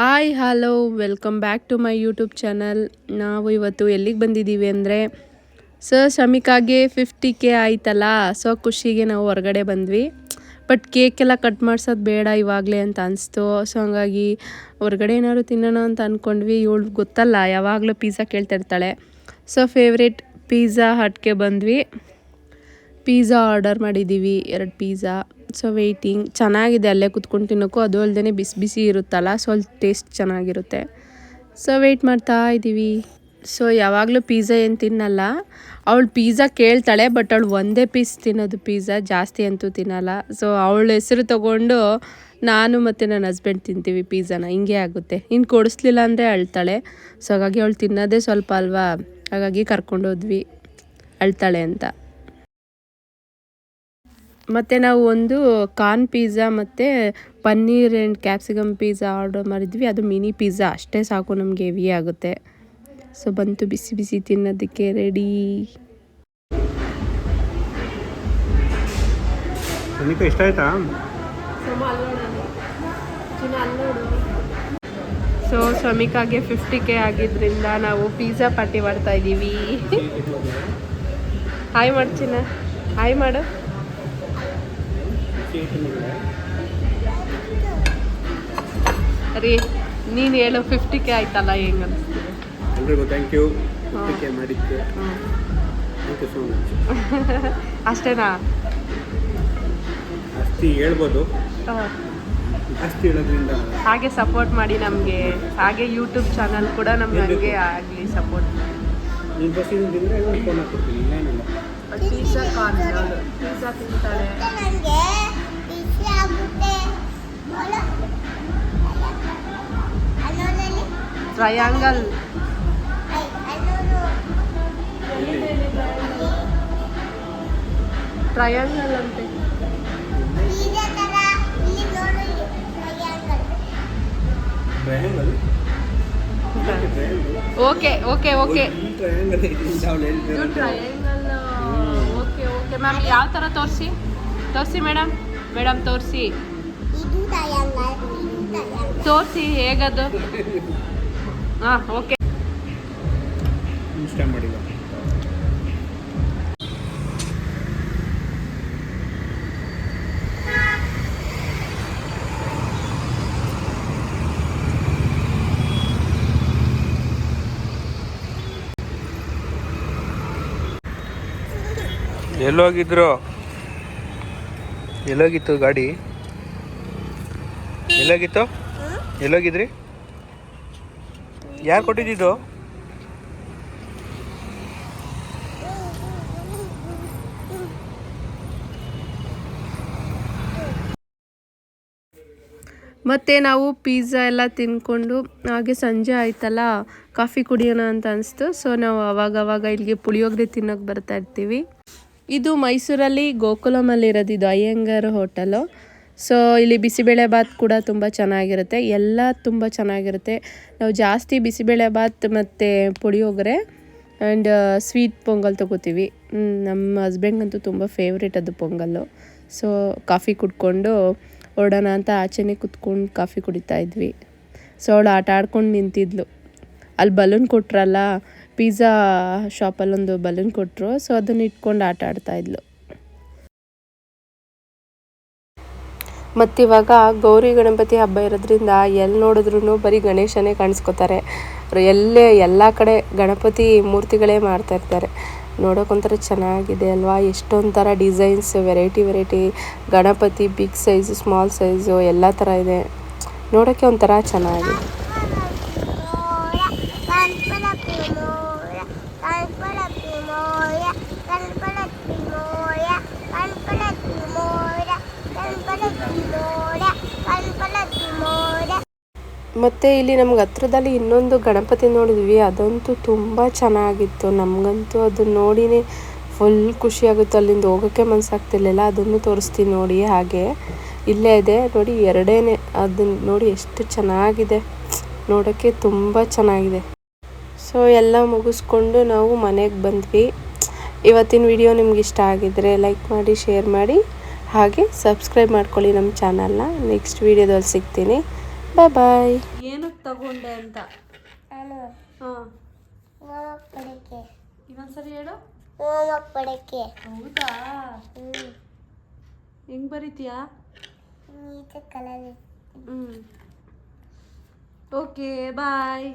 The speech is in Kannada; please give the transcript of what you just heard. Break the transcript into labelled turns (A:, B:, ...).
A: Hi hello welcome back to my YouTube channel ನಾವು ಇವತ್ತು ಎಲ್ಲಿಗೆ ಬಂದಿದ್ದೀವಿ ಅಂದರೆ ಸರ್ ಶಮಿಕಾಗೆ ಫಿಫ್ಟಿ ಕೆ ಆಯ್ತಲ್ಲ ಸೊ ಖುಷಿಗೆ ನಾವು ಹೊರಗಡೆ ಬಂದ್ವಿ. ಬಟ್ ಕೇಕ್ ಎಲ್ಲ ಕಟ್ ಮಾಡ್ಸೋದು ಬೇಡ ಇವಾಗಲೇ ಅಂತ ಅನಿಸ್ತು. ಸೊ ಹಂಗಾಗಿ ಹೊರಗಡೆ ಏನಾದ್ರು ತಿನ್ನೋಣ ಅಂತ ಅಂದ್ಕೊಂಡ್ವಿ ಇವಳು ಗೊತ್ತಲ್ಲ, ಯಾವಾಗಲೂ ಪಿಜ್ಜಾ ಕೇಳ್ತಿರ್ತಾಳೆ. ಸೊ ಫೇವ್ರೇಟ್ ಪಿಜ್ಜಾ ಹಟ್ಗೆ ಬಂದ್ವಿ. ಪಿಜ್ಜಾ ಆರ್ಡರ್ ಮಾಡಿದ್ದೀವಿ, ಎರಡು ಪಿಜ್ಜಾ. ಸೊ ವೆಯ್ಟಿಂಗ್ ಚೆನ್ನಾಗಿದೆ ಅಲ್ಲೇ ಕುತ್ಕೊಂಡು ತಿನ್ನೋಕ್ಕೂ. ಅದು ಅಲ್ಲದೆ ಬಿಸಿ ಬಿಸಿ ಇರುತ್ತಲ್ಲ ಸೊ ಅಲ್ಲಿ ಟೇಸ್ಟ್ ಚೆನ್ನಾಗಿರುತ್ತೆ. ಸೊ ವೆಯ್ಟ್ ಮಾಡ್ತಾ ಇದ್ದೀವಿ. ಸೊ ಯಾವಾಗಲೂ ಪಿಝಾ ಏನು ತಿನ್ನಲ್ಲ. ಅವಳು ಪಿಝಾ ಕೇಳ್ತಾಳೆ ಬಟ್ ಅವಳು ಒಂದೇ ಪೀಸ್ ತಿನ್ನೋದು ಪಿಝಾ ಜಾಸ್ತಿ ಅಂತೂ ತಿನ್ನಲ್ಲ. ಸೊ ಅವಳ ಹೆಸರು ತಗೊಂಡು ನಾನು ಮತ್ತು ನನ್ನ ಹಸ್ಬೆಂಡ್ ತಿಂತೀವಿ ಪಿಝಾನ ಹಿಂಗೆ ಆಗುತ್ತೆ. ಇನ್ನು ಕೊಡಿಸ್ಲಿಲ್ಲ ಅಂದರೆ ಅಳ್ತಾಳೆ. ಸೊ ಹಾಗಾಗಿ ಅವಳು ತಿನ್ನೋದೇ ಸ್ವಲ್ಪ ಅಲ್ವಾ? ಹಾಗಾಗಿ ಕರ್ಕೊಂಡೋದ್ವಿ ಅಳ್ತಾಳೆ ಅಂತ. ಮತ್ತು ನಾವು ಒಂದು ಕಾರ್ನ್ ಪಿಜ್ಜಾ ಮತ್ತು paneer and capsicum pizza order ಮಾಡಿದ್ವಿ. ಅದು ಮಿನಿ ಪಿಜ್ಜಾ. ಅಷ್ಟೇ ಸಾಕು ನಮಗೆ ಹೆವಿ ಆಗುತ್ತೆ. ಸೊ ಬಂತು ಬಿಸಿ ಬಿಸಿ ತಿನ್ನೋದಕ್ಕೆ ರೆಡಿ
B: ಇಷ್ಟ ಆಯ್ತಾ?
A: ಸೊ ಶ್ರಮಿಕಾಗೆ ಫಿಫ್ಟಿ ಕೆ ಆಗಿದ್ದರಿಂದ ನಾವು ಪಿಜ್ಜಾ ಪಾರ್ಟಿ ಮಾಡ್ತಾ ಇದ್ದೀವಿ. ಹಾಯ್ ಮಾಡ್ತೀನ ಹಾಯ್ ಮಾಡು ರೀ ನೀನು ಹೇಳು ಫಿಫ್ಟಿ ಕೆ ಆಯ್ತಲ್ಲ ಹೆಂಗ ಅನಿಸ್ತಿದೆ?
B: ಎಲ್ರಿಗೂ ಥ್ಯಾಂಕ್ ಯು ಕೆ ಮಾಡಿದ್ದೆ ಥ್ಯಾಂಕ್ ಯು ಸೋ ಮಚ್
A: ಅಷ್ಟೇನಾ?
B: ಅಷ್ಟೇ ಹೇಳ್ಬೋದು.
A: ಹಾಂ.
B: ಜಾಸ್ತಿ ಹೇಳೋದ್ರಿಂದ
A: ಹಾಗೆ ಸಪೋರ್ಟ್ ಮಾಡಿ ನಮಗೆ. ಹಾಗೆ ಯೂಟ್ಯೂಬ್ ಚಾನಲ್ ಕೂಡ ನಮ್ಗೆ ಹಂಗೆ ಆಗಲಿ ಸಪೋರ್ಟ್
B: ನೀನು ಫಸ್ಟ್ ಇದನ್ನು ತಿಂದರೆ ಒಂದು ಫೋನ್ ಹಾಕ್ಕೊಡ್ತೀನಿ ಇನ್ನೇನಿಲ್ಲ
A: ಪಿಜ್ಜಾ ಕಾರ್ನ್ ಪಿಜ್ಜಾ ತಿಂತಾಳೆ.
B: ಈ ಟ್ರಯಾಂಗಲ್ ಐತಿ ಅಂತ ಅವ್ಳು ಹೇಳ್ತಿರೋದು.
A: ಟ್ರಯಾಂಗಲ್ ಓಕೆ ಓಕೆ ಮ್ಯಾಮ್ ಯಾವ ಥರ ತೋರಿಸಿ? ತೋರಿಸಿ ಮೇಡಮ್ ಮೇಡಮ್ ತೋರಿಸಿ. ತೋರಿಸಿ ಹೇಗದು? ಹಾಂ ಓಕೆ
B: ಎಲ್ಲೋಗಿದ್ರು? ಎಲ್ಲೋಗಿತ್ತು ಗಾಡಿ? ಎಲ್ಲೋಗಿತ್ತು? ಎಲ್ಲೋಗಿದ್ರಿ? ಯಾರು ಕೊಟ್ಟಿದ್ದು
A: ಮತ್ತೆ ನಾವು ಪಿಜ್ಜಾ ಎಲ್ಲ ತಿನ್ಕೊಂಡು, ಹಾಗೆ ಸಂಜೆ ಆಯ್ತಲ್ಲ ಕಾಫಿ ಕುಡಿಯೋಣ ಅಂತ ಅನಿಸ್ತು. ಸೊ ನಾವು ಅವಾಗವಾಗ ಅವಾಗ ಇಲ್ಲಿಗೆ ಪುಳಿಯೋಗರೆ ತಿನ್ನೋಕೆ ಬರ್ತಾ ಇರ್ತೀವಿ. ಇದು ಮೈಸೂರಲ್ಲಿ ಗೋಕುಲಮಲ್ಲಿರೋದು, ಇದು ಅಯ್ಯಂಗಾರ್ ಹೋಟೆಲು. ಸೊ ಇಲ್ಲಿ ಬಿಸಿಬೇಳೆ ಬಾತ್ ಕೂಡ ತುಂಬ ಚೆನ್ನಾಗಿರುತ್ತೆ. ಎಲ್ಲ ತುಂಬ ಚೆನ್ನಾಗಿರುತ್ತೆ. ನಾವು ಜಾಸ್ತಿ ಬಿಸಿಬೇಳೆ ಬಾತ್ ಮತ್ತು ಪುಳಿಯೋಗರೆ ಆ್ಯಂಡ್ ಸ್ವೀಟ್ ಪೊಂಗಲ್ ತೊಗೋತೀವಿ. ನಮ್ಮ ಹಸ್ಬೆಂಡ್ಗಂತೂ ತುಂಬ ಫೇವ್ರೇಟ್ ಅದು ಪೊಂಗಲ್ಲು. ಸೊ ಕಾಫಿ ಕುಡ್ಕೊಂಡು ಹೊರಡೋಣ ಅಂತ ಆಚೆನೇ ಕುತ್ಕೊಂಡು ಕಾಫಿ ಕುಡಿತಾ ಇದ್ವಿ. ಸೊ ಅವಳು ಆಟ ಆಡ್ಕೊಂಡು ನಿಂತಿದ್ಲು. ಅಲ್ಲಿ ಬಲೂನ್ ಕೊಟ್ರಲ್ಲ ಪಿಜ್ಜಾ ಶಾಪಲ್ಲೊಂದು ಬಲೂನ್ ಕೊಟ್ಟರು ಸೊ ಅದನ್ನು ಇಟ್ಕೊಂಡು ಆಟ ಆಡ್ತಾ ಮತ್ತಿವಾಗ ಗೌರಿ ಗಣಪತಿ ಹಬ್ಬ ಇರೋದ್ರಿಂದ ಎಲ್ಲಿ ನೋಡಿದ್ರು ಬರೀ ಗಣೇಶನೇ ಕಾಣಿಸ್ಕೊತಾರೆ. ಎಲ್ಲೇ, ಎಲ್ಲ ಕಡೆ ಗಣಪತಿ ಮೂರ್ತಿಗಳೇ ಮಾಡ್ತಾ ಇರ್ತಾರೆ. ನೋಡೋಕೊಂಥರ ಚೆನ್ನಾಗಿದೆ ಅಲ್ವಾ? ಎಷ್ಟೊಂಥರ ಥರ designs, variety variety Ganapati, big size, small size, ಎಲ್ಲ ಥರ ಇದೆ. ನೋಡೋಕ್ಕೆ ಒಂಥರ ಚೆನ್ನಾಗಿದೆ. ಮತ್ತು ಇಲ್ಲಿ ನಮ್ಗೆ ಹತ್ರದಲ್ಲಿ ಇನ್ನೊಂದು ಗಣಪತಿ ನೋಡಿದ್ವಿ, ಅದಂತೂ ತುಂಬ ಚೆನ್ನಾಗಿತ್ತು. ನಮಗಂತೂ ಅದನ್ನ ನೋಡಿನೇ ಫುಲ್ ಖುಷಿಯಾಗುತ್ತೆ ಅಲ್ಲಿಂದ ಹೋಗೋಕ್ಕೆ ಮನಸ್ಸಾಗ್ತಿರ್ಲಿಲ್ಲ ಅದನ್ನು ತೋರಿಸ್ತೀನಿ ನೋಡಿ, ಹಾಗೆ. ಇಲ್ಲೇ ಇದೆ. ನೋಡಿ, ಎರಡೇನೆ. ಅದನ್ನ ನೋಡಿ ಎಷ್ಟು ಚೆನ್ನಾಗಿದೆ. ನೋಡೋಕ್ಕೆ ತುಂಬ ಚೆನ್ನಾಗಿದೆ. ಸೊ ಎಲ್ಲ ಮುಗಿಸ್ಕೊಂಡು ನಾವು ಮನೆಗೆ ಬಂದ್ವಿ. ಇವತ್ತಿನ ವಿಡಿಯೋ ನಿಮ್ಗೆ ಇಷ್ಟ ಆಗಿದ್ರೆ ಲೈಕ್ ಮಾಡಿ ಶೇರ್ ಮಾಡಿ. ಹಾಗೆ ಸಬ್ಸ್ಕ್ರೈಬ್ ಮಾಡ್ಕೊಳ್ಳಿ ನಮ್ಮ ಚಾನಲ್ನ. ನೆಕ್ಸ್ಟ್ ವಿಡಿಯೋದಲ್ಲಿ ಸಿಗ್ತೀನಿ. ಬಾಯ್ ಬಾಯ್
C: ಏನಕ್ಕೆ ತಗೊಂಡೆ ಅಂತ? ಇನ್ನೊಂದ್ಸರಿ ಹೇಳು. ಹೌದಾ?
D: ಹ್ಞೂ
C: ಹೆಂಗ್ ಬರೀತೀಯಾ? ಹ್ಞೂ ಓಕೆ ಬಾಯ್